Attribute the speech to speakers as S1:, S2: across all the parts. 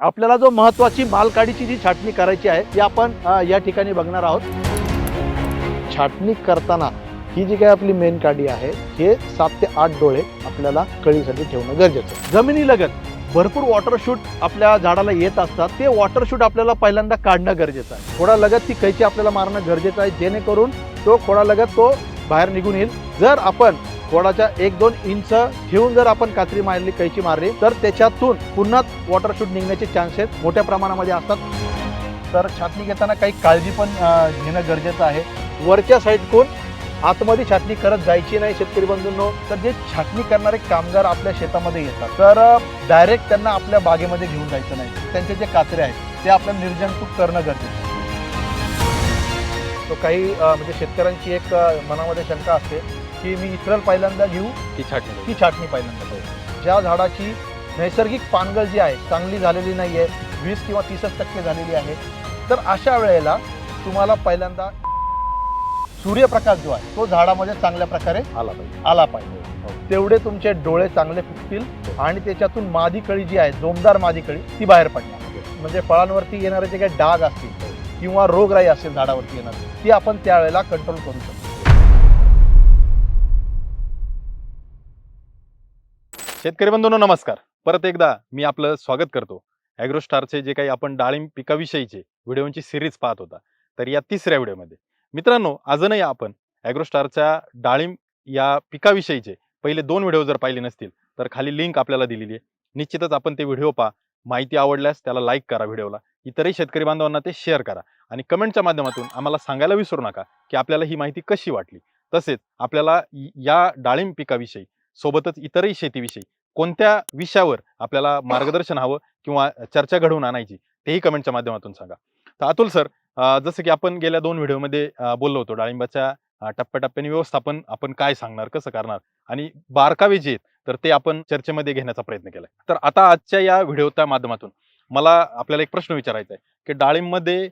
S1: आपल्याला जो महत्वाची मालकाडीची जी छाटणी करायची आहे ती आपण या ठिकाणी बघणार आहोत. छाटणी करताना ही जी काही आपली मेन काडी आहे हे सात ते आठ डोळे आपल्याला कळीसाठी ठेवणं गरजेचं आहे. जमिनीलगत भरपूर वॉटर शूट आपल्या झाडाला येत असतात. ते वॉटर शूट आपल्याला पहिल्यांदा काढणं गरजेचं आहे. खोडालगत ती कैची आपल्याला मारणं गरजेचं आहे. जेणेकरून तो खोडालगत तो बाहेर निघून येईल. जर आपण खोडाच्या एक दोन इंच ठेवून जर आपण कात्री मारली कैची मारली तर त्याच्यातून पुन्हा वॉटर शूट निघण्याचे चान्सेस मोठ्या प्रमाणामध्ये असतात. तर छाटणी घेताना काही काळजी पण घेणं गरजेचं आहे. वरच्या साईडकून आतमध्ये छाटणी करत जायची नाही शेतकरी बंधूंनो. तर जे छाटणी करणारे कामगार आपल्या शेतामध्ये येतात. तर डायरेक्ट त्यांना आपल्या बागेमध्ये घेऊन जायचं नाही. त्यांचे जे कात्रे आहेत ते आपल्याला निर्जंतुक करणं गरजेचं तो काही म्हणजे शेतकऱ्यांची एक मनामध्ये शंका असते. की मी इथरल पहिल्यांदा घेऊ
S2: ती छाटणी.
S1: ती छाटणी पहिल्यांदा करू. ज्या झाडाची नैसर्गिक पानगळ जी आहे चांगली झालेली नाही आहे वीस किंवा तीसच टक्के झालेली आहे तर अशा वेळेला तुम्हाला पहिल्यांदा सूर्यप्रकाश जो आहे तो झाडामध्ये चांगल्या प्रकारे
S2: आला पाहिजे.
S1: आला पाहिजे. तेवढे तुमचे डोळे चांगले फुटतील आणि त्याच्यातून मादी कळी जी आहे जोमदार मादी कळी ती बाहेर पडणार. म्हणजे फळांवरती येणारे जे काही डाग असतील किंवा रोगराई असेल झाडावरती येणार ती आपण त्यावेळेला कंट्रोल करू शकतो.
S2: शेतकरी बंधूंनो नमस्कार. परत एकदा मी आपलं स्वागत करतो. ॲग्रोस्टारचे जे काही आपण डाळिंब पिकाविषयीचे व्हिडिओची सिरीज पाहत होता. तर या तिसऱ्या व्हिडिओमध्ये. मित्रांनो अजूनही आपण ॲग्रोस्टारच्या डाळिंब या पिकाविषयीचे पहिले दोन व्हिडिओ जर पाहिले नसतील तर खाली लिंक आपल्याला दिलेली आहे. निश्चितच आपण ते व्हिडिओ पहा. माहिती आवडल्यास त्याला लाईक करा व्हिडिओला. इतरही शेतकरी बांधवांना ते शेअर करा. आणि कमेंटच्या माध्यमातून आम्हाला सांगायला विसरू नका की आपल्याला ही माहिती कशी वाटली. तसेच आपल्याला या डाळिंब पिकाविषयी सोबतच इतरही शेतीविषयी. कोणत्या विषयावर आपल्याला मार्गदर्शन हवं किंवा चर्चा घडवून आणायची तेही कमेंटच्या माध्यमातून सांगा. तर अतुल सर जसं की आपण गेल्या दोन व्हिडिओमध्ये बोललो होतो डाळिंबाच्या टप्प्याटप्प्याने व्यवस्थापन आपण काय सांगणार कसं करणार आणि बारकावे जे आहेत तर ते आपण चर्चेमध्ये घेण्याचा प्रयत्न केलाय. तर आता आजच्या या व्हिडिओच्या माध्यमातून मला आपल्याला एक प्रश्न विचारायचा आहे की डाळिंबमध्ये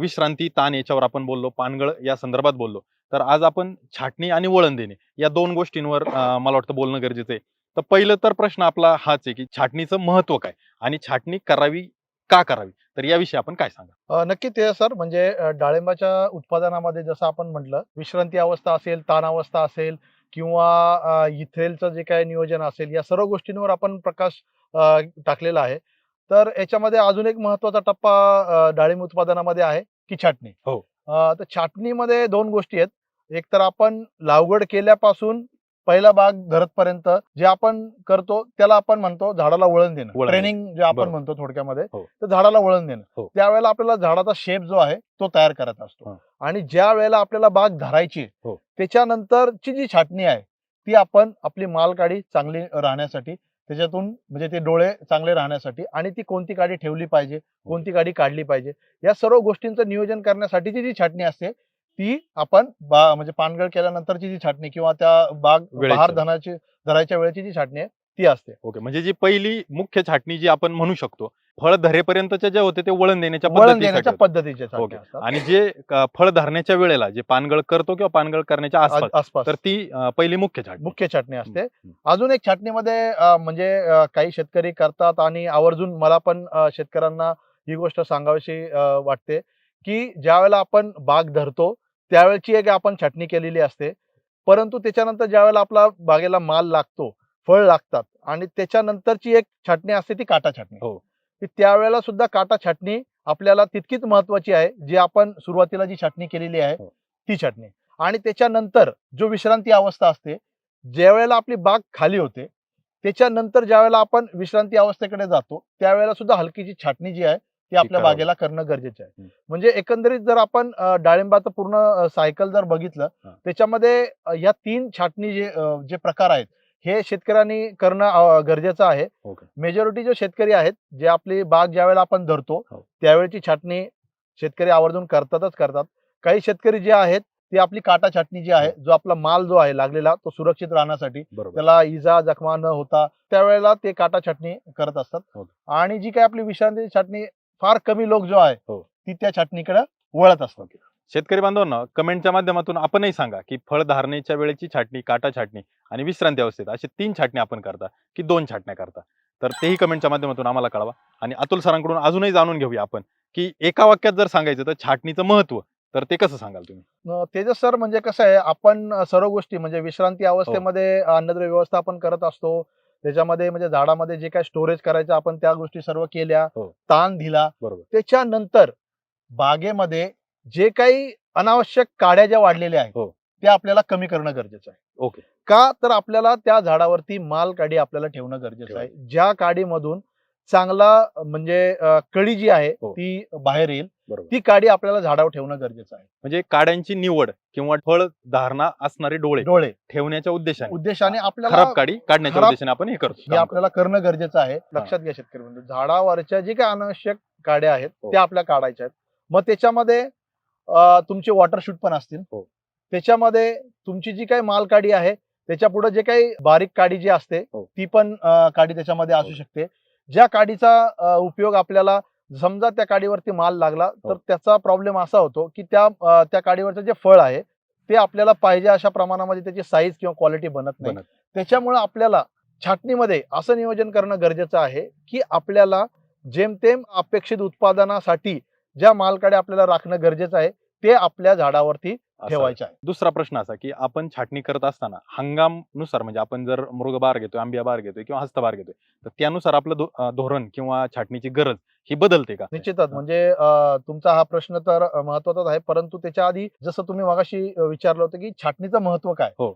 S2: विश्रांती ताण याच्यावर आपण बोललो पानगळ या संदर्भात बोललो. तर आज आपण छाटणी आणि वळण देणे या दोन गोष्टींवर मला वाटतं बोलणं गरजेचं आहे. तर पहिलं तर प्रश्न आपला हाच आहे की छाटणीचं महत्त्व काय आणि छाटणी करावी का करावी? तर याविषयी आपण काय सांगा
S1: नक्की ते सर म्हणजे डाळिंबाच्या उत्पादनामध्ये जसं आपण म्हटलं विश्रांती अवस्था असेल ताण अवस्था असेल किंवा इथेलचं जे काही नियोजन असेल या सर्व गोष्टींवर आपण प्रकाश टाकलेला आहे. तर याच्यामध्ये अजून एक महत्त्वाचा टप्पा डाळिंब उत्पादनामध्ये आहे की छाटणी.
S2: हो.
S1: तर छाटणीमध्ये दोन गोष्टी आहेत एक तर आपण लागवड केल्यापासून पहिला भाग धरतपर्यंत जे आपण करतो त्याला आपण म्हणतो झाडाला वळण देणं ट्रेनिंग जे आपण. म्हणतो थोडक्यामध्ये
S2: हो.
S1: तर झाडाला वळण देणं
S2: हो.
S1: त्यावेळेला आपल्याला झाडाचा शेप जो आहे तो तयार करत असतो. आणि ज्या वेळेला आपल्याला बाग धरायची
S2: हो.
S1: त्याच्यानंतरची जी छाटणी आहे ती आपण आपली माल काडी चांगली राहण्यासाठी त्याच्यातून म्हणजे ते डोळे चांगले राहण्यासाठी आणि ती कोणती काडी ठेवली पाहिजे कोणती काडी काढली पाहिजे या सर्व गोष्टींचं नियोजन करण्यासाठीची जी छाटणी असते ती आपण बा म्हणजे पानगळ केल्यानंतरची जी छाटणी किंवा त्या बाग. बहार धनाची धरायच्या वेळेची जी छाटणी आहे ती असते
S2: ओके म्हणजे जी पहिली मुख्य छाटणी जी आपण म्हणू शकतो फळ धरेपर्यंतचे जे होते ते वळण देण्याच्या
S1: वळण देण्याच्या. पद्धतीच्या छाटणी
S2: ओके.
S1: असतात
S2: आणि जे क- फळ धरण्याच्या वेळेला जे पानगळ करतो किंवा पानगळ करण्याच्या आसपास
S1: आसपास
S2: तर ती अं, पहिली मुख्य छाटणी
S1: मुख्य छाटणी असते
S2: हम्म.
S1: अजून एक छाटणीमध्ये अं, म्हणजे अं, काही शेतकरी करतात आणि आवर्जून मला पण अं, शेतकऱ्यांना ही गोष्ट सांगावीशी अं, वाटते की ज्या वेळेला आपण बाग धरतो त्यावेळेची एक आपण छाटणी केलेली असते परंतु त्याच्यानंतर ज्या वेळेला आपला बागेला माल लागतो फळ लागतात आणि त्याच्यानंतरची एक छाटणी असते ती काटा छाटणी
S2: हो.
S1: की त्यावेळेला सुद्धा काटा छाटणी आपल्याला तितकीच महत्वाची आहे जी आपण सुरुवातीला जी छाटणी केलेली आहे
S2: हो.
S1: ती छाटणी आणि त्याच्यानंतर जो विश्रांती अवस्था असते ज्या वेळेला आपली बाग खाली होते त्याच्यानंतर ज्या वेळेला आपण विश्रांती अवस्थेकडे जातो त्यावेळेला सुद्धा हलकीची छाटणी जी आहे ती आपल्या. बागेला करणं गरजेचं आहे. म्हणजे एकंदरीत जर आपण डाळिंबाचं पूर्ण सायकल जर बघितलं. त्याच्यामध्ये या तीन छाटणी जे जे प्रकार आहेत हे शेतकऱ्यांनी करणं गरजेचं आहे.
S2: ओके.
S1: मेजॉरिटी जे शेतकरी आहेत जे आपली बाग ज्या वेळेला आपण धरतो
S2: हो.
S1: त्यावेळेची छाटणी शेतकरी आवर्जून करतातच करतात. काही शेतकरी जे आहेत ती आपली काटा छाटणी जी आहे जो आपला माल जो आहे लागलेला तो सुरक्षित राहण्यासाठी
S2: बरोबर.
S1: त्याला इजा जखमा न होता त्यावेळेला ते काटा छाटणी करत असतात.
S2: हो.
S1: आणि जी काही आपली विश्रांती छाटणी फार कमी लोक जो आहे
S2: हो.
S1: ती त्या छाटणीकडे वळत असतात.
S2: शेतकरी बांधवांना कमेंटच्या माध्यमातून आपणही सांगा की फळ धारणेच्या वेळेची छाटणी काटा छाटणी आणि विश्रांती अवस्थेत असे तीन छाटणी आपण करता की दोन छाटण्या करता? तर तेही कमेंटच्या माध्यमातून आम्हाला कळवा आणि अतुल सरांकडून अजूनही जाणून घेऊया आपण की एका वाक्यात जर सांगायचं तर छाटणीचं महत्त्व तर ते कसं सांगाल तुम्ही?
S1: तेजस सर म्हणजे कसं आहे आपण सर्व गोष्टी म्हणजे विश्रांती अवस्थेमध्ये अन्नद्रव्य व्यवस्थापन करत असतो. त्याच्यामध्ये म्हणजे झाडामध्ये जे काही स्टोरेज करायचं आपण त्या गोष्टी सर्व केल्या
S2: हो.
S1: ताण दिला.
S2: बरोबर.
S1: त्याच्यानंतर बागेमध्ये जे काही अनावश्यक काड्या ज्या वाढलेल्या आहेत
S2: हो.
S1: त्या आपल्याला कमी करणं गरजेचं आहे.
S2: ओके.
S1: का तर आपल्याला त्या झाडावरती माल काडी आपल्याला ठेवणं गरजेचं आहे. ज्या काडीमधून चांगला म्हणजे कळी जी आहे
S2: हो.
S1: ती बाहेर येईल ती काडी आपल्याला झाडावर ठेवणं गरजेचं आहे.
S2: म्हणजे काड्यांची निवड किंवा फळ धारणा असणारे डोळे
S1: डोळे.
S2: ठेवण्याच्या उद्देशाने.
S1: उद्देशाने आपल्याला
S2: खराब काडी काढण्याच्या उद्देशाने आपण हे करतो.
S1: हे आपल्याला करणं गरजेचं आहे. लक्षात घ्या शेतकरी बंधू. झाडावरच्या जे काही अनावश्यक काड्या आहेत
S2: हो.
S1: त्या आपल्या काढायच्या आहेत. मग त्याच्यामध्ये तुमचे वॉटर शूट पण असतील
S2: हो.
S1: त्याच्यामध्ये तुमची जी काही माल काडी आहे त्याच्या पुढे जे काही बारीक काडी जी असते
S2: हो.
S1: ती पण काडी त्याच्यामध्ये असू
S2: हो.
S1: शकते ज्या काडीचा उपयोग आपल्याला समजा त्या काडीवरती माल लागला तर. त्याचा प्रॉब्लेम असा होतो की त्या त्या काडीवरचं जे फळ आहे ते आपल्याला पाहिजे अशा प्रमाणामध्ये त्याची साईज किंवा क्वालिटी बनत नाही. त्याच्यामुळे आपल्याला छाटणीमध्ये असं नियोजन करणं गरजेचं आहे की आपल्याला जेमतेम अपेक्षित उत्पादनासाठी ज्या मालकडे आपल्याला राखणं गरजेचं आहे ते आपल्या झाडावरती. ठेवायचे आहे.
S2: दुसरा प्रश्न असा की आपण छाटणी करत असताना हंगामनुसार म्हणजे आपण जर मृगबार घेतोय आंबिया बार घेतोय किंवा हस्तबार घेतोय तर त्यानुसार आपलं धोरण किंवा छाटणीची गरज ही बदलते का?
S1: निश्चितच. म्हणजे तुमचा हा प्रश्न तर महत्वाचाच आहे परंतु त्याच्या आधी जसं तुम्ही मगाशी विचारलं होतं की छाटणीचं महत्त्व काय?
S2: हो.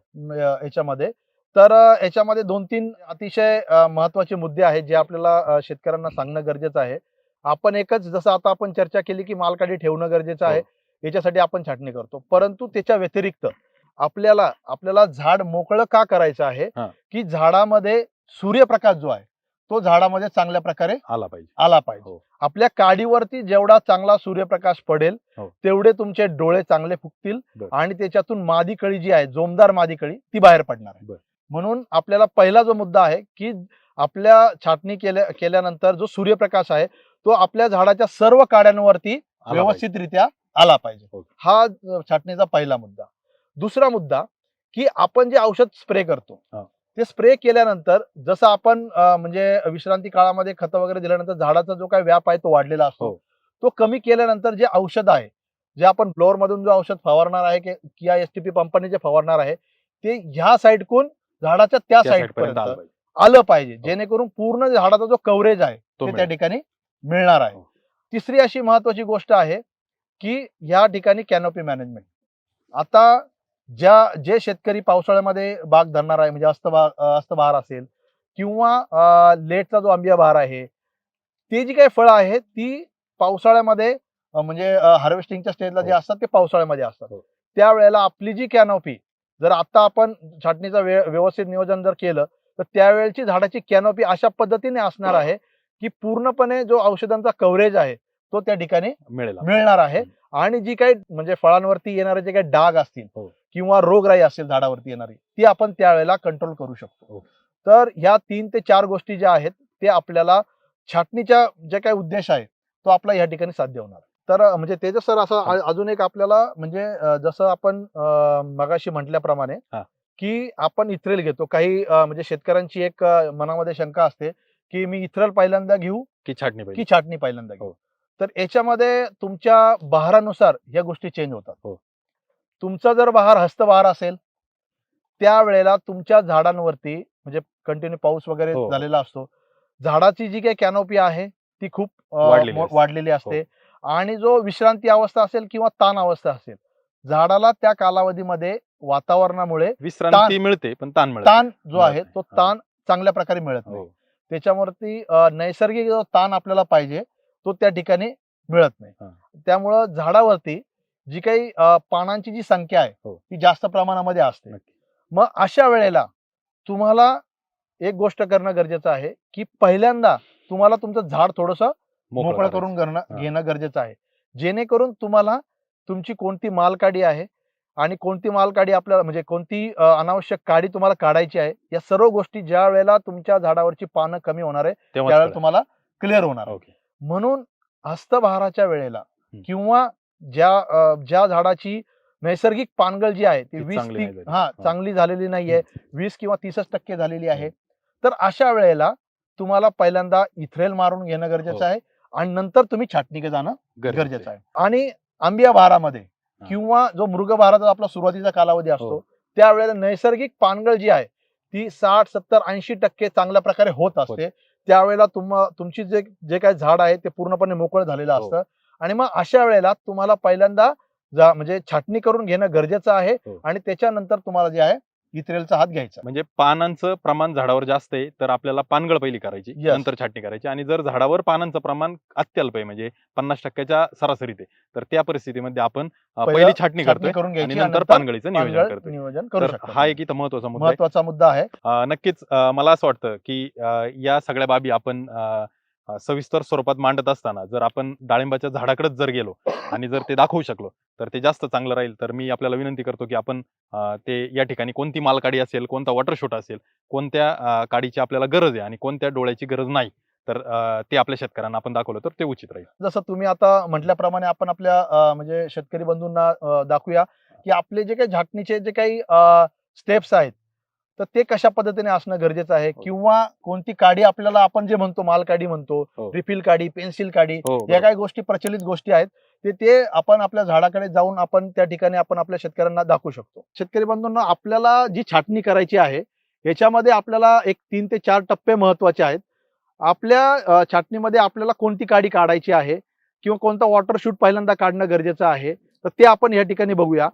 S1: याच्यामध्ये. तर याच्यामध्ये दोन तीन अतिशय महत्त्वाचे मुद्दे आहेत जे आपल्याला शेतकऱ्यांना सांगणं गरजेचं आहे. आपण एकच जसं आता आपण चर्चा केली की मालकाडी ठेवणं गरजेचं आहे
S2: हो.
S1: याच्यासाठी आपण छाटणी करतो परंतु त्याच्या व्यतिरिक्त आपल्याला आपल्याला झाड मोकळं का करायचं आहे. की झाडामध्ये सूर्यप्रकाश जो आहे तो झाडामध्ये चांगल्या प्रकारे
S2: आला पाहिजे
S1: आला पाहिजे
S2: हो.
S1: आपल्या काडीवरती जेवढा चांगला सूर्यप्रकाश पडेल
S2: हो.
S1: तेवढे तुमचे डोळे चांगले फुगतील. आणि त्याच्यातून मादी कळी जी आहे जोमदार मादी कळी ती बाहेर पडणार आहे. म्हणून आपल्याला पहिला जो मुद्दा आहे की आपल्या छाटणी केल्या केल्यानंतर जो सूर्यप्रकाश आहे तो आपल्या झाडाच्या सर्व काड्यांवरती. व्यवस्थितरित्या आला पाहिजे
S2: हो.
S1: हा छाटणीचा पहिला मुद्दा दुसरा मुद्दा की आपण जे औषध स्प्रे करतो
S2: हा.
S1: ते स्प्रे केल्यानंतर जसं आपण म्हणजे विश्रांती काळामध्ये खतं वगैरे दिल्यानंतर झाडाचा जो काही व्याप आहे तो वाढलेला असतो
S2: हो.
S1: तो कमी केल्यानंतर जे औषध आहे जे आपण फ्लोअर मधून जो औषध फवारणार आहे की किया एस टी पी पंपाने जे फवारणार आहे ते ह्या साईडकून झाडाच्या त्या साईड
S2: पर्यंत आलं पाहिजे
S1: पाहिजे जेणेकरून पूर्ण झाडाचा जो कव्हरेज आहे
S2: तो
S1: त्या. ठिकाणी मिळणार आहे
S2: हो.
S1: तिसरी अशी महत्वाची गोष्ट आहे की या ठिकाणी कॅनोपी मॅनेजमेंट आता ज्या जे शेतकरी पावसाळ्यामध्ये बाग धरणार आहे म्हणजे अस्तबाग अं, अस्तबहार असेल किंवा लेटचा जो आंबिया बहार आहे ते जी काही फळं आहेत ती पावसाळ्यामध्ये म्हणजे हार्वेस्टिंगच्या स्टेजला जे
S2: हो.
S1: असतात ते पावसाळ्यामध्ये असतात
S2: हो.
S1: त्यावेळेला आपली जी कॅनोपी जर आता आपण छाटणीचा व्यवस्थित नियोजन जर केलं तर त्यावेळची झाडाची कॅनोपी अशा पद्धतीने असणार आहे की पूर्णपणे जो औषधांचा कव्हरेज आहे तो त्या ठिकाणी
S2: मिळेल
S1: मिळणार आहे आणि जी काही म्हणजे फळांवरती येणारे जे काही डाग असतील
S2: हो.
S1: किंवा रोगराई असेल झाडावरती येणारी ती आपण त्यावेळेला कंट्रोल करू शकतो
S2: हो.
S1: तर ह्या तीन ते चार गोष्टी ज्या आहेत ते आपल्याला छाटणीच्या जे काही उद्देश आहे तो आपला या ठिकाणी साध्य होणार तर म्हणजे तेजस सर असं
S2: हा.
S1: अजून एक आपल्याला म्हणजे जसं आपण मगाशी म्हटल्याप्रमाणे. की आपण इथ्रेल घेतो काही म्हणजे शेतकऱ्यांची एक मनामध्ये शंका असते की मी इथ्रेल पहिल्यांदा घेऊ
S2: की छाटणी
S1: की छाटणी पहिल्यांदा घेऊ
S2: हो.
S1: तर याच्यामध्ये तुमच्या बहारानुसार या गोष्टी चेंज होतात
S2: हो.
S1: तुमचा जर बहार हस्तबहार असेल त्यावेळेला तुमच्या झाडांवरती म्हणजे कंटिन्यू पाऊस वगैरे
S2: हो.
S1: झालेला असतो झाडाची जी काही कॅनोपी आहे ती खूप
S2: वाढलेली असते.
S1: वाढलेली असते आणि जो विश्रांती अवस्था असेल किंवा ताण अवस्था असेल झाडाला त्या कालावधीमध्ये वातावरणामुळे
S2: विश्रांती मिळते पण ताण मिळत
S1: ताण जो आहे. तो
S2: हा.
S1: ताण चांगल्या प्रकारे मिळत नाही
S2: हो
S1: त्याच्यावरती नैसर्गिक जो ताण आपल्याला पाहिजे तो त्या ठिकाणी मिळत. नाही त्यामुळं झाडावरती जी काही पानांची जी संख्या आहे
S2: हो.
S1: ती जास्त प्रमाणामध्ये असते मग अशा वेळेला तुम्हाला एक गोष्ट करणं गरजेचं आहे की पहिल्यांदा तुम्हाला तुमचं झाड थोडस मोकळं. करून. घेणं गरजेचं आहे जेणेकरून तुम्हाला तुमची कोणती मालकाडी आहे आणि कोणती मालकाडी आपल्याला म्हणजे कोणती अनावश्यक काडी तुम्हाला काढायची आहे या सर्व गोष्टी ज्या वेळेला तुमच्या झाडावरची पानं कमी होणार आहे त्यावेळेला. तुम्हाला क्लिअर होणार म्हणून हस्तबहाराच्या वेळेला. किंवा ज्या ज्या झाडाची नैसर्गिक पानगळ जी आहे ती वीस. हा. चांगली झालेली नाहीये वीस किंवा तीसच टक्के झालेली आहे तर अशा वेळेला तुम्हाला पहिल्यांदा इथ्रेल मारून घेणं गरजेचं
S2: हो.
S1: आहे आणि नंतर तुम्ही छाटणीकडे जाणं
S2: गरजेचं
S1: आहे आणि आंबिया बहारामध्ये
S2: हा.
S1: किंवा जो मृग बहाराचा आपला सुरुवातीचा कालावधी असतो
S2: हो.
S1: त्यावेळेला नैसर्गिक पानगळ जी आहे ती साठ सत्तर ऐंशी टक्के चांगल्या प्रकारे होत असते त्यावेळेला तुम तुमची जे जे काही झाड आहे ते पूर्णपणे मोकळं झालेलं
S2: हो.
S1: असतं आणि मग अशा वेळेला तुम्हाला पहिल्यांदा म्हणजे छाटणी करून घेणं गरजेचं आहे
S2: हो.
S1: आणि त्याच्यानंतर तुम्हाला जे आहे इथरेलचा हात घ्यायचा.
S2: म्हणजे पानांचं प्रमाण झाडावर जास्त आहे तर आपल्याला पानगळ पहिली करायची
S1: Yes.
S2: नंतर छाटणी करायची आणि जर झाडावर पानांचं प्रमाण अत्यल्प आहे म्हणजे पन्नास टक्क्याच्या सरासरीत आहे तर त्या परिस्थितीमध्ये आपण अं,
S1: पहिलं
S2: पहिली छाटणी करतोय
S1: करून
S2: आणि
S1: घ्यायची
S2: नंतर पानगळीचं नियोजन
S1: पानगळ
S2: करतोय.
S1: नियोजन करू
S2: तर
S1: शकता
S2: हा एक इथं महत्त्वाचा मुद्दा आहे.
S1: महत्त्वाचा मुद्दा आहे.
S2: अं, नक्कीच अं, मला असं वाटतं की अं, या सगळ्या बाबी आपण अं, सविस्तर स्वरूपात मांडत असताना जर आपण डाळिंबाच्या झाडाकडेच जर गेलो आणि जर ते दाखवू शकलो तर ते जास्त चांगलं राहील. तर मी आपल्याला विनंती करतो की आपण ते या ठिकाणी कोणती मालकाडी असेल कोणता वॉटरशूट असेल कोणत्या काडीची आपल्याला गरज आहे आणि कोणत्या डोळ्याची गरज नाही तर ते आपल्या शेतकऱ्यांना आपण दाखवलं तर ते उचित राहील.
S1: जसं तुम्ही आता म्हटल्याप्रमाणे आपण आपल्या म्हणजे शेतकरी बंधूंना दाखवूया की आपले जे काही झाकणीचे जे काही स्टेप्स आहेत तर ते कशा पद्धतीने असणं गरजेचं आहे?
S2: हो.
S1: किंवा कोणती काडी आपल्याला आपण जे म्हणतो माल काडी म्हणतो
S2: हो.
S1: रिफिल काडी पेन्सिल काडी
S2: हो
S1: या काही गोष्टी प्रचलित गोष्टी आहेत ते ते आपण आपल्या झाडाकडे जाऊन आपण त्या ठिकाणी आपण आपल्या शेतकऱ्यांना दाखवू शकतो. शेतकरी बंधूंना आपल्याला जी छाटणी करायची आहे याच्यामध्ये आपल्याला एक तीन ते चार टप्पे महत्त्वाचे आहेत. आपल्या छाटणीमध्ये आपल्याला कोणती काडी काढायची आहे? किंवा कोणता वॉटर शूट पहिल्यांदा काढणं गरजेचं आहे? तर ते आपण या ठिकाणी बघूया.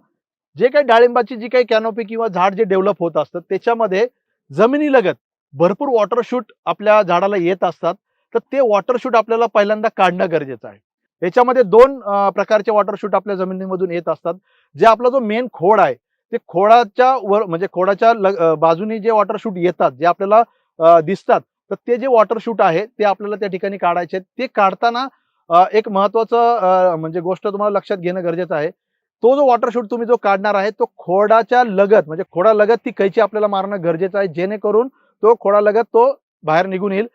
S1: जे काही डाळिंबाची जी काही कॅनोपी किंवा झाड जे डेव्हलप होत असतं त्याच्यामध्ये जमिनीलगत भरपूर वॉटर शूट आपल्या झाडाला येत असतात. तर ते वॉटर शूट आपल्याला पहिल्यांदा काढणं गरजेचं आहे. याच्यामध्ये दोन प्रकारचे वॉटर शूट आपल्या जमिनीमधून येत असतात. जे आपला जो मेन खोड आहे ते खोडाच्या वर म्हणजे खोडाच्या लग- बाजूनी जे वॉटर शूट येतात जे आपल्याला दिसतात तर ते जे वॉटर शूट आहे ते आपल्याला त्या ठिकाणी काढायचे आहेत. ते काढताना एक महत्वाचं म्हणजे गोष्ट तुम्हाला लक्षात घेणं गरजेचं आहे. तो जो वॉटर शूट तुम्ही जो काढणार आहे तो खोडाच्या लगत म्हणजे खोडालगत ती कैची आपल्याला मारणं गरजेचं आहे जेणेकरून तो खोडालगत तो बाहेर निघून येईल.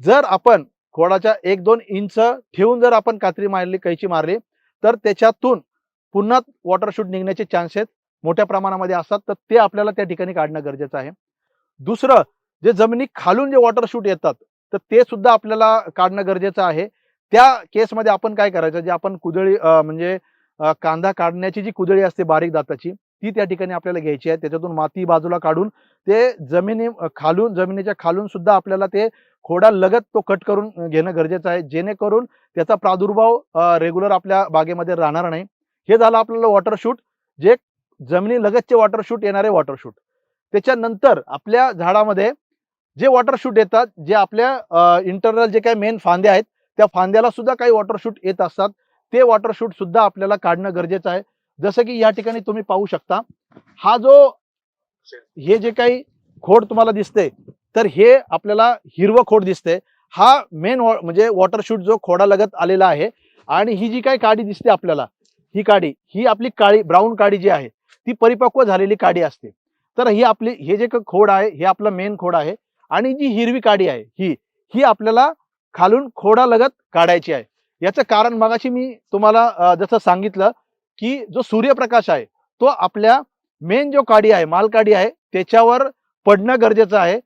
S1: जर आपण खोडाच्या एक दोन इंच ठेवून जर आपण कात्री मारली कैची मारली तर त्याच्यातून पुन्हा वॉटर शूट निघण्याचे चान्सेस मोठ्या प्रमाणामध्ये असतात तर ते आपल्याला त्या ठिकाणी काढणं गरजेचं आहे. दुसरं जे जमिनी खालून जे वॉटर शूट येतात तर ते सुद्धा आपल्याला काढणं गरजेचं आहे. त्या केसमध्ये आपण काय करायचं जे आपण कुदळी म्हणजे कांदा काढण्याची जी कुदळी असते बारीक दाताची ती त्या ठिकाणी आपल्याला घ्यायची आहे. त्याच्यातून माती बाजूला काढून ते जमिनी खालून जमिनीच्या खालून सुद्धा आपल्याला ते खोडा लगत तो कट करून घेणं गरजेचं आहे. जेणेकरून त्याचा प्रादुर्भाव रेग्युलर आपल्या बागेमध्ये राहणार नाही. हे झालं आपल्याला वॉटर शूट. जे जमिनी लगतचे वॉटर शूट येणारे वॉटर शूट. त्याच्यानंतर आपल्या झाडामध्ये जे वॉटर शूट येतात जे आपल्या इंटरनल जे काही मेन फांद्या आहेत त्या फांद्याला सुद्धा काही वॉटर शूट येत असतात. ते वॉटरशूट सुद्धा आपल्याला काढणं गरजेचं आहे. जसं की या ठिकाणी तुम्ही पाहू शकता हा जो हे जे काही खोड तुम्हाला दिसते तर हे आपल्याला हिरवं खोड दिसते हा मेन म्हणजे वॉटरशूट जो जो खोडालगत आलेला आहे आणि ही जी काही काडी दिसते आपल्याला ही काडी ही आपली काळी ब्राऊन काडी जी आहे ती परिपक्व झालेली काडी असते. तर ही आपली हे जे खोड आहे हे आपलं मेन खोड आहे आणि जी हिरवी काडी आहे ही ही आपल्याला खालून खोडालगत काढायची आहे. याचं कारण मगाशी मी तुम्हाला जसं सांगितलं की जो सूर्यप्रकाश आहे तो आपल्या मेन जो काडी आहे मालकाडी आहे त्याच्यावर पडणं गरजेचं आहे.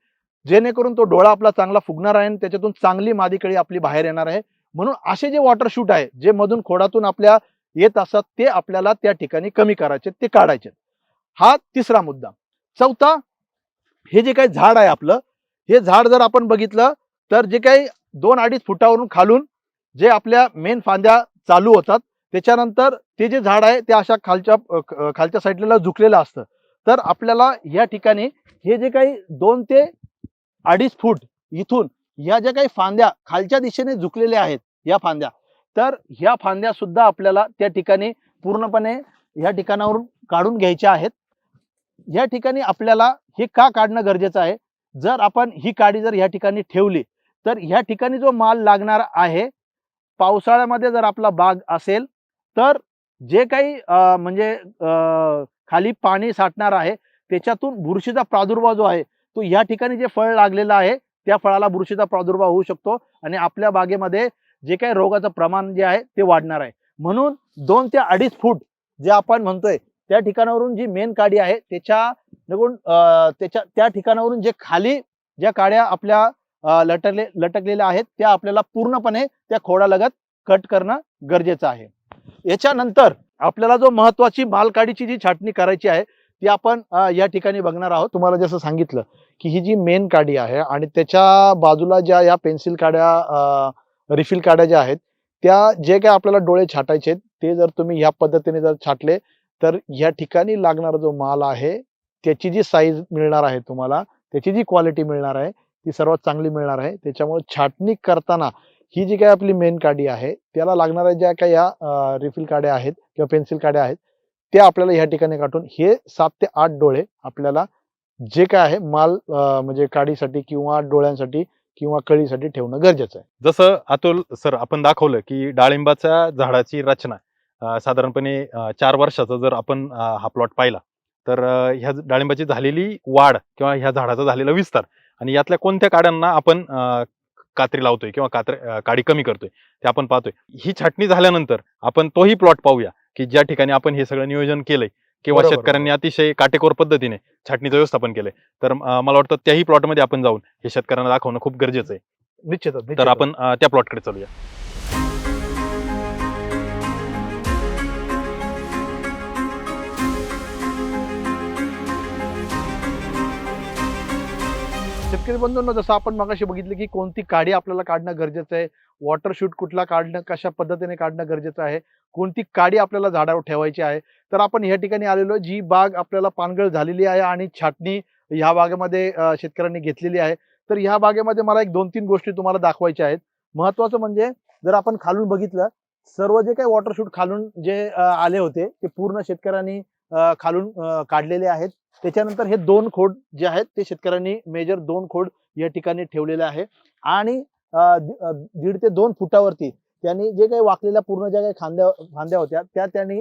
S1: जेणेकरून तो डोळा आपला चांगला फुगणार आहे आणि त्याच्यातून चांगली मादीकळी आपली बाहेर येणार आहे. म्हणून असे जे वॉटर शूट आहे जे मधून खोडातून आपल्या येत असतात ते आपल्याला त्या ठिकाणी कमी करायचे ते काढायचे. हा तिसरा मुद्दा. चौथा हे जे काही झाड आहे आपलं हे झाड जर आपण बघितलं तर जे काही दोन अडीच फुटावरून खालून जे आपल्या मेन फांद्या चालू होतात त्याच्यानंतर ते जे झाड आहे ते अशा खालच्या खालच्या साईडला झुकलेलं असतं. तर आपल्याला या ठिकाणी हे जे काही दोन ते अडीच फूट इथून ह्या ज्या काही फांद्या खालच्या दिशेने झुकलेल्या आहेत या फांद्या तर ह्या फांद्या सुद्धा आपल्याला त्या ठिकाणी पूर्णपणे ह्या ठिकाणावरून काढून घ्यायच्या आहेत. या ठिकाणी आपल्याला हे का काढणं गरजेचं आहे? जर आपण ही काडी जर या ठिकाणी ठेवली तर ह्या ठिकाणी जो माल लागणार आहे पावसाळ्यामध्ये जर आपला बाग असेल तर जे काही म्हणजे खाली पाणी साठणार आहे त्याच्यातून बुरशीचा प्रादुर्भाव जो आहे तो या ठिकाणी जे फळ लागलेलं आहे त्या फळाला बुरशीचा प्रादुर्भाव होऊ शकतो आणि आपल्या बागेमध्ये जे काही रोगाचं प्रमाण जे आहे ते वाढणार आहे. म्हणून दोन ते अडीच फूट जे आपण म्हणतोय त्या ठिकाणावरून जी मेन काडी आहे त्याच्या त्याच्या त्या ठिकाणावरून जे खाली ज्या काड्या आपल्या लटकले लटकलेल्या आहेत त्या आपल्याला पूर्णपणे त्या खोडालगत कट करणं गरजेचं आहे. याच्यानंतर आपल्याला जो महत्वाची मालकाडीची जी छाटणी करायची आहे ती आपण या ठिकाणी बघणार आहोत. तुम्हाला जसं सांगितलं की ही जी मेन काडी आहे आणि त्याच्या बाजूला ज्या या पेन्सिल काड्या रिफिल काड्या ज्या आहेत त्या जे काय आपल्याला डोळे छाटायचे ते जर तुम्ही ह्या पद्धतीने जर छाटले तर ह्या ठिकाणी लागणारा जो माल आहे त्याची जी साईज मिळणार आहे तुम्हाला त्याची जी क्वालिटी मिळणार आहे ती सर्वात चांगली मिळणार आहे. त्याच्यामुळे छाटणी करताना ही जी काय आपली मेन काडी आहे त्याला लागणाऱ्या ज्या काही या रिफिल काड्या आहेत किंवा पेन्सिल काड्या आहेत त्या आपल्याला ह्या ठिकाणी काढून हे सात ते आठ डोळे आपल्याला जे काय आहे माल म्हणजे काडीसाठी किंवा डोळ्यांसाठी किंवा कळीसाठी ठेवणं गरजेचं आहे.
S2: जसं अतुल सर आपण दाखवलं की डाळिंबाच्या झाडाची रचना साधारणपणे चार वर्षाचा जर आपण हा प्लॉट पाहिला तर ह्या डाळिंबाची झालेली वाढ किंवा ह्या झाडाचा झालेला विस्तार आणि यातल्या कोणत्या काड्यांना आपण कात्री लावतोय किंवा कात्री काडी कमी करतोय ते आपण पाहतोय. ही छाटणी झाल्यानंतर आपण तोही प्लॉट पाहूया की ज्या ठिकाणी आपण हे सगळं नियोजन केलंय किंवा शेतकऱ्यांनी अतिशय काटेकोर पद्धतीने छाटणीचं व्यवस्थापन केलंय. तर मला वाटतं त्याही प्लॉटमध्ये आपण जाऊन हे शेतकऱ्यांना दाखवणं खूप गरजेचं आहे.
S1: निश्चितच
S2: तर. आपण त्या प्लॉटकडे चालूया.
S1: शेतकरी बंधूंनो जसं आपण मगाशी बघितलं की कोणती काडी आपल्याला काढणं गरजेचं आहे वॉटर शूट कुठला काढणं कशा पद्धतीने काढणं गरजेचं आहे कोणती काडी आपल्याला झाडावर ठेवायची आहे तर आपण या ठिकाणी आलेलो जी बाग आपल्याला पानगळ झालेली आहे आणि छाटणी ह्या बागेमध्ये शेतकऱ्यांनी घेतलेली आहे. तर ह्या बागेमध्ये मला एक दोन तीन गोष्टी तुम्हाला दाखवायच्या आहेत. महत्वाचं म्हणजे जर आपण खालून बघितलं सर्व जे काही वॉटर शूट खालून जे आले होते ते पूर्ण शेतकऱ्यांनी खालून काढलेले आहेत. त्याच्यानंतर हे दोन खोड जे आहेत ते शेतकऱ्यांनी मेजर दोन खोड या ठिकाणी ठेवलेले आहे. आणि दीड ते दोन फुटावरती त्यांनी जे काही वाकलेल्या पूर्ण ज्या काही खांद्या फांद्या होत्या त्या त्यांनी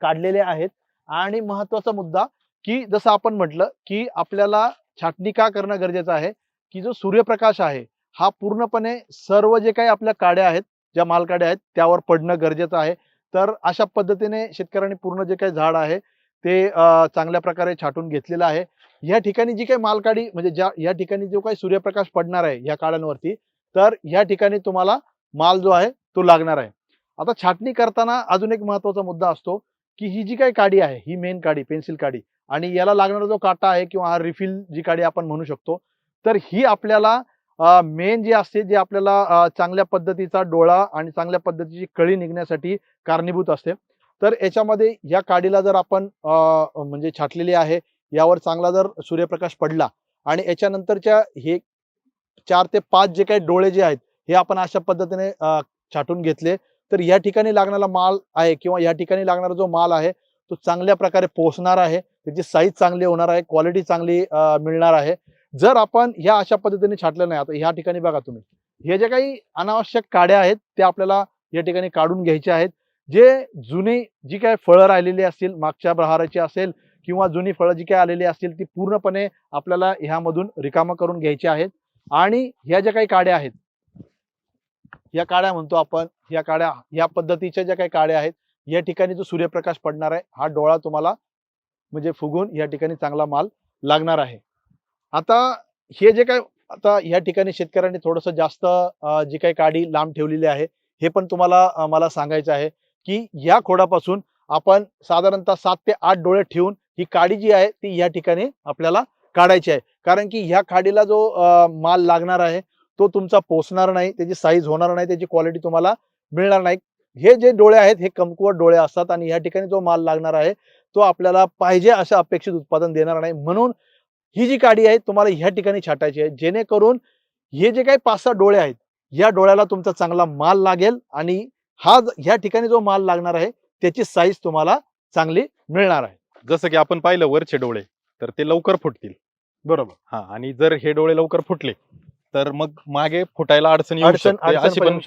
S1: काढलेल्या आहेत. आणि महत्त्वाचा मुद्दा की जसं आपण म्हटलं की आपल्याला छाटणी का करणं गरजेचं आहे? की जो सूर्यप्रकाश आहे हा पूर्णपणे सर्व जे काही आपल्या काड्या आहेत ज्या मालकाड्या आहेत त्यावर पडणं गरजेचं आहे. तर अशा पद्धतीने शेतकऱ्यांनी पूर्ण जे काही झाड आहे ते चांगल्या प्रकारे छाटून घेतलेलं आहे. या ठिकाणी जी काही मालकाडी म्हणजे ज्या या ठिकाणी जो काही सूर्यप्रकाश पडणार आहे या काड्यांवरती तर या ठिकाणी तुम्हाला माल जो आहे तो लागणार आहे. आता छाटणी करताना अजून एक महत्त्वाचा मुद्दा असतो की ही जी काही काडी आहे ही मेन काडी पेन्सिल काडी आणि याला लागणारा जो काटा आहे किंवा हा रिफिल जी काडी आपण म्हणू शकतो तर ही आपल्याला मेन जी असते जी आपल्याला चांगल्या पद्धतीचा डोळा आणि चांगल्या पद्धतीची कळी निघण्यासाठी कारणीभूत असते. तर याच्यामध्ये या काडीला जर आपण म्हणजे छाटलेली आहे यावर चांगला जर सूर्यप्रकाश पडला आणि याच्यानंतरच्या हे चार ते पाच जे काही डोळे जे आहेत हे आपण अशा पद्धतीने छाटून घेतले तर या ठिकाणी लागणारा माल आहे किंवा या ठिकाणी लागणारा जो माल आहे तो चांगल्या प्रकारे पोहोचणार आहे. त्याची साईज चांगली होणार आहे क्वालिटी चांगली मिळणार आहे. जर आपण ह्या अशा पद्धतीने छाटलं नाही आता ह्या ठिकाणी बघा तुम्ही. हे जे काही अनावश्यक काड्या आहेत त्या आपल्याला या ठिकाणी काढून घ्यायच्या आहेत. जे जुनी जी काय फळं राहिलेली असतील मागच्या बहाराची असेल किंवा जुनी फळं जी काय आलेली असतील ती पूर्णपणे आपल्याला ह्यामधून रिकामं करून घ्यायची आहेत. आणि ह्या ज्या काही काड्या आहेत या काड्या म्हणतो आपण या काड्या या पद्धतीच्या ज्या काही काड्या आहेत या ठिकाणी जो सूर्यप्रकाश पडणार आहे हा डोळा तुम्हाला म्हणजे फुगून या ठिकाणी चांगला माल लागणार आहे. आता हे जे काय आता या ठिकाणी शेतकऱ्यांनी थोडस जास्त जी काही काडी लांब ठेवलेली आहे हे पण तुम्हाला मला सांगायचं आहे. की या खोडापासून आपण साधारणतः सात ते आठ डोळे ठेवून ही काडी जी आहे ती या ठिकाणी आपल्याला काढायची आहे. कारण की ह्या खाडीला जो माल लागणार आहे तो तुमचा पोचणार नाही त्याची साईज होणार नाही त्याची क्वालिटी तुम्हाला मिळणार नाही. हे जे डोळे आहेत हे कमकुवत डोळे असतात आणि या ठिकाणी जो माल लागणार आहे तो आपल्याला पाहिजे असं अपेक्षित उत्पादन देणार नाही. म्हणून ही जी काडी आहे तुम्हाला ह्या ठिकाणी छाटायची आहे. जेणेकरून हे जे काही पाच सहा डोळे आहेत या डोळ्याला तुमचा चांगला माल लागेल आणि हा ह्या ठिकाणी जो माल लागणार आहे त्याची साईज तुम्हाला चांगली मिळणार आहे
S2: जसं की आपण पाहिलं वरचे डोळे तर ते लवकर फुटतील
S1: बरोबर
S2: हा आणि जर हे डोळे लवकर फुटले तर मग मागे फुटायला अडचण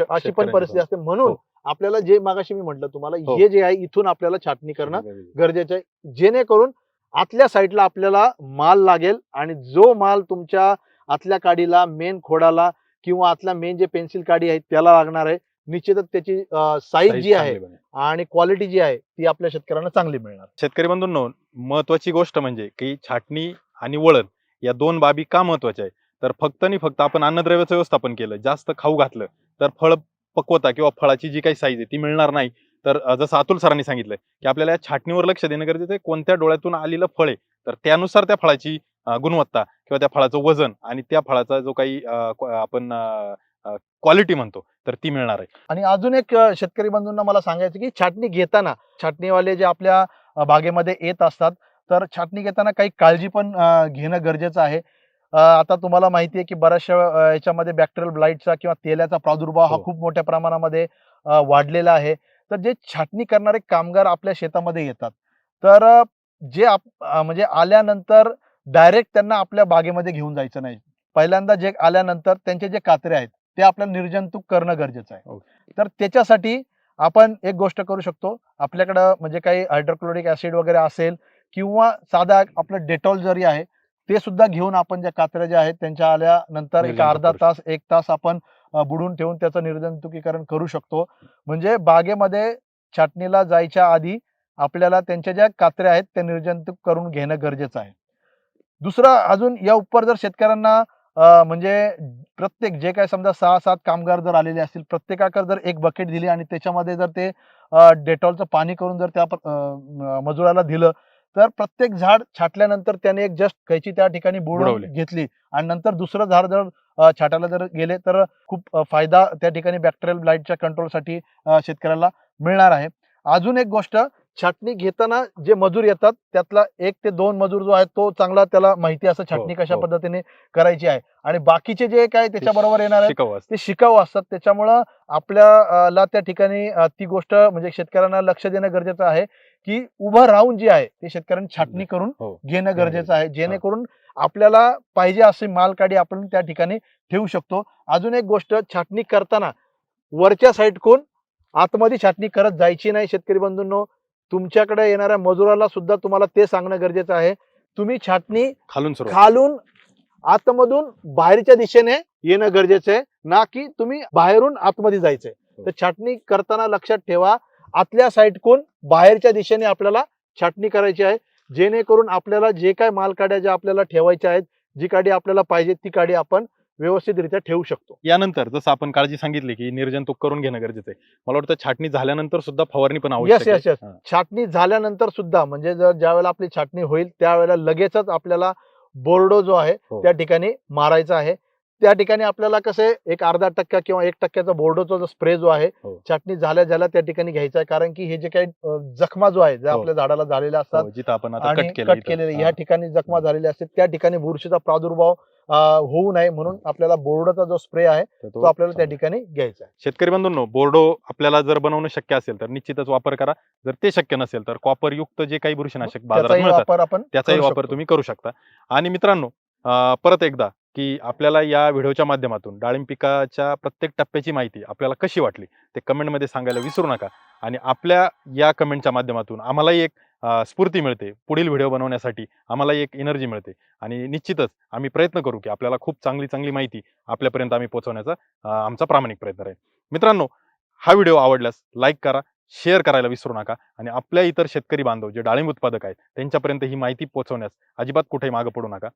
S2: अशी
S1: पण परिस्थिती असते म्हणून
S2: हो.
S1: आपल्याला जे मागाशी मी म्हटलं तुम्हाला
S2: हो.
S1: हे जे आहे इथून आपल्याला छाटणी करणं. गरजेचं आहे जेणेकरून आतल्या साईडला आपल्याला माल लागेल आणि जो माल तुमच्या आतल्या काडीला मेन खोडाला किंवा आतल्या मेन जे पेन्सिल काडी आहे त्याला लागणार आहे निश्चितच त्याची साईज जी आहे. आणि क्वालिटी जी आहे ती आपल्या शेतकऱ्यांना चांगली मिळणार.
S2: शेतकरी बंधूंनो महत्वाची गोष्ट म्हणजे की छाटणी आणि वळण या दोन बाबी का महत्त्वाच्या आहे तर फक्त आणि फक्त आपण अन्नद्रव्याचं व्यवस्थापन केलं जास्त खाऊ घातलं तर फळ पक्वता किंवा फळाची जी काही साईज आहे ती मिळणार नाही. तर जसं अतुल सरांनी सांगितलंय की आपल्याला या छाटणीवर लक्ष देणं गरजेचं आहे. कोणत्या डोळ्यातून आलेलं फळ आहे तर त्यानुसार त्या फळाची गुणवत्ता किंवा त्या फळाचं वजन आणि त्या फळाचा जो काही आपण क्वालिटी म्हणतो तर ती मिळणार आहे.
S1: आणि अजून एक शेतकरी बंधूंना मला सांगायचं की छाटणी घेताना छाटणीवाले जे आपल्या बागेमध्ये येत असतात तर छाटणी घेताना काही काळजी पण घेणं गरजेचं आहे. आता तुम्हाला माहिती आहे की बऱ्याचशा याच्यामध्ये बॅक्टेरियल ब्लाईटचा किंवा तेलाचा प्रादुर्भाव हा
S2: हो.
S1: खूप मोठ्या प्रमाणामध्ये वाढलेला आहे. तर जे छाटणी करणारे कामगार आपल्या शेतामध्ये येतात तर जे आप- म्हणजे आल्यानंतर डायरेक्ट त्यांना आपल्या बागेमध्ये घेऊन जायचं नाही. पहिल्यांदा जे आल्यानंतर त्यांचे जे कात्रे आहेत ते आपल्याला निर्जंतुक करणं गरजेचं आहे. तर त्याच्यासाठी आपण एक गोष्ट करू शकतो. आपल्याकडं म्हणजे काही हायड्रोक्लोरिक ऍसिड वगैरे असेल किंवा साधा आपलं डेटॉल जरी आहे ते सुद्धा घेऊन आपण ज्या कात्र्या ज्या आहेत त्यांच्या आल्यानंतर एक अर्धा तास एक तास आपण बुडून ठेवून त्याचं निर्जंतुकीकरण करू शकतो. म्हणजे बागेमध्ये छाटणीला जायच्या आधी आपल्याला त्यांच्या ज्या कात्र्या आहेत त्या निर्जंतुक करून घेणं गरजेचं आहे. दुसरं अजून या उपर जर शेतकऱ्यांना म्हणजे प्रत्येक जे काय समजा सहा सात कामगार जर आलेले असतील प्रत्येकाकडे जर एक बकेट दिली आणि त्याच्यामध्ये जर ते डेटॉलचं पाणी करून जर त्या मजुराला दिलं तर प्रत्येक झाड छाटल्यानंतर त्याने एक जस्ट कैची त्या ठिकाणी
S2: बुडवली.
S1: बुडवून घेतली आणि नंतर दुसरं झाड जर छाटायला जर गेले तर खूप फायदा त्या ठिकाणी बॅक्टेरियल ब्लाईटच्या कंट्रोलसाठी शेतकऱ्याला मिळणार आहे अजून एक गोष्ट छाटणी घेताना जे मजूर येतात त्यातला एक ते दोन मजूर जो आहे तो चांगला त्याला माहिती असं छाटणी कशा
S2: हो.
S1: पद्धतीने करायची आहे. आणि बाकीचे जे काय त्याच्याबरोबर येणार
S2: असतं.
S1: ते शिकाऊ असतात त्याच्यामुळं आपल्याला त्या ठिकाणी ती गोष्ट म्हणजे शेतकऱ्यांना लक्ष देणं गरजेचं आहे की उभं राहून जे आहे ते शेतकऱ्यांनी छाटणी करून
S2: हो.
S1: घेणं गरजेचं आहे. जेणेकरून आपल्याला पाहिजे असे मालकाडी आपण त्या ठिकाणी ठेवू शकतो. अजून एक गोष्ट छाटणी करताना वरच्या साईडकून आतमध्ये छाटणी करत जायची नाही शेतकरी बंधूंनो. तुमच्याकडे येणाऱ्या मजुराला सुद्धा तुम्हाला ते सांगणं गरजेचं आहे. तुम्ही छाटणी
S2: खालून सुरू
S1: खालून आतमधून बाहेरच्या दिशेने येणं गरजेचं आहे. ना की तुम्ही बाहेरून आतमध्ये जायचंय
S2: हो.
S1: तर छाटणी करताना लक्षात ठेवा आतल्या साईडकून बाहेरच्या दिशेने आपल्याला छाटणी करायची आहे. जेणेकरून आपल्याला जे काय मालकाड्या ज्या आपल्याला ठेवायच्या आहेत जी काडी आपल्याला पाहिजे ती काडी आपण व्यवस्थितरित्या ठेवू शकतो.
S2: यानंतर जसं आपण काळजी सांगितली की निर्जंतुक करून घेणं गरजेचं आहे. मला वाटतं छाटणी झाल्यानंतर सुद्धा फवारणी पण आवश्यक
S1: येस
S2: आहे.
S1: येस. छाटणी झाल्यानंतर सुद्धा म्हणजे जर ज्या वेळेला आपली छाटणी होईल त्यावेळेला लगेचच आपल्याला बोर्डो जो आहे
S2: हो.
S1: त्या ठिकाणी मारायचा आहे. त्या ठिकाणी आपल्याला कसे एक अर्धा टक्का किंवा एक टक्क्याचा बोर्डोचा जो स्प्रे जो आहे
S2: हो.
S1: छाटणी झाल्या झाल्या त्या ठिकाणी घ्यायचा आहे कारण की हे जे काही अ, जखमा जो आहे ज्या
S2: हो.
S1: आपल्या झाडाला झालेल्या असतात
S2: हो, जिथं आपण आता
S1: आणि
S2: कट.
S1: केलेले. या ठिकाणी जखमा झालेल्या असतात त्या ठिकाणी बुरशीचा प्रादुर्भाव अ, होऊ नये म्हणून आपल्याला बोर्डोचा जो स्प्रे आहे तो आपल्याला त्या. ठिकाणी घ्यायचा आहे
S2: शेतकरी बंधूंनो बोर्डो आपल्याला जर बनवणं शक्य असेल तर निश्चितच वापर करा जर ते शक्य नसेल तर कॉपर युक्त जे काही बुरशीनाशक बाजारात
S1: त्याचाही
S2: मिळतात
S1: वापर आपण
S2: त्याचाही
S1: करू
S2: वापर
S1: शकतो.
S2: तुम्ही करू शकता आणि मित्रांनो अं, परत एकदा की आपल्याला या व्हिडिओच्या माध्यमातून डाळिंब पिकाच्या प्रत्येक टप्प्याची माहिती आपल्याला कशी वाटली ते कमेंटमध्ये सांगायला विसरू नका. आणि आपल्या या कमेंटच्या माध्यमातून आम्हालाही एक स्फूर्ती मिळते. पुढील व्हिडिओ बनवण्यासाठी आम्हालाही एक एनर्जी मिळते. आणि निश्चितच आम्ही प्रयत्न करू की आपल्याला खूप चांगली चांगली माहिती आपल्यापर्यंत आम्ही पोहोचवण्याचा आमचा प्रामाणिक प्रयत्न राहील. मित्रांनो हा व्हिडिओ आवडल्यास लाईक करा शेअर करायला विसरू नका. आणि आपल्या इतर शेतकरी बांधव जे डाळिंब उत्पादक आहेत त्यांच्यापर्यंत ही माहिती पोहोचवण्यास अजिबात कुठेही मागं पडू नका.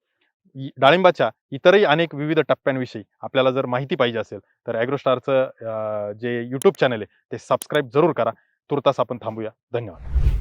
S2: डाळिंबाच्या इतरही अनेक विविध टप्प्यांविषयी आपल्याला जर माहिती पाहिजे असेल तर ॲग्रोस्टारचं जे यूट्यूब चॅनल आहे ते सबस्क्राईब जरूर करा. तुर्तास आपण थांबूया. धन्यवाद.